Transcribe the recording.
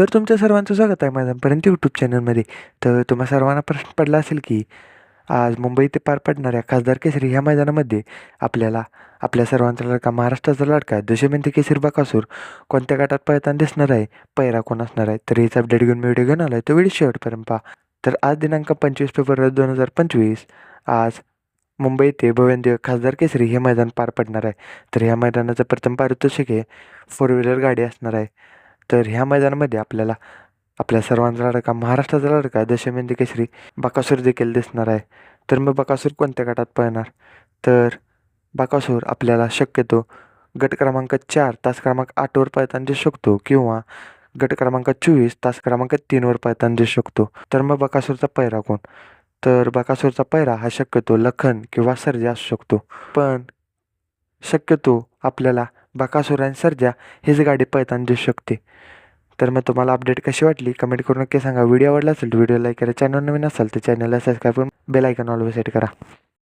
तर तुमच्या सर्वांचं स्वागत आहे माझ्यापर्यंत यूट्यूब चॅनलमध्ये तर तुम्हा सर्वांना प्रश्न पडला असेल की आज मुंबई ते पार पडणाऱ्या खासदार केसरी ह्या मैदानामध्ये आपल्याला आपल्या सर्वांचा लडका महाराष्ट्राचा लडका दशमेंती केसरी बाकासूर कोणत्या गटात पळताना दिसणार आहे? पैरा कोण असणार आहे? तर हेच अपडेट घेऊन मी व्हिडिओ घेऊन आलो आहे तो व्हिडिओ शेवटपर्यंत पहा. तर आज दिनांक पंचवीस फेब्रुवारी दोन हजार पंचवीस आज मुंबई ते भवेंद्र खासदार केसरी हे मैदान पार पडणार आहे. तर ह्या मैदानाचं प्रथम पारितोषिक हे फोर व्हीलर गाडी असणार आहे. तर ह्या मैदानामध्ये आपल्याला आपल्या सर्वांचा लढका महाराष्ट्राचा लडका दशमेंदी केसरी बाकासूर देखील दिसणार आहे. तर मग बकासूर कोणत्या गटात पळणार? तर बाकासूर आपल्याला शक्यतो गट क्रमांक चार तास क्रमांक आठवर पळताना दिसू शकतो किंवा गट क्रमांक चोवीस तास क्रमांक तीनवर पळताना दिसू शकतो. तर मग बकासूरचा पैरा कोण? तर बकासूरचा पैरा हा शक्यतो लखन किंवा सर्जा असू शकतो. पण शक्यतो आपल्याला बकासूर आणि सर्जा हीच गाडी पळताना दिसू शकते. तर मग तुम्हाला अपडेट कशी वाटली? कमेंट करून नक्की सांगा. व्हिडिओ आवडला असेल तर व्हिडिओ लाईक करा. चॅनल नवीन असेल तर चॅनलला सबस्क्राईब करून बेल आयकॉन ऑलवेज सेट करा.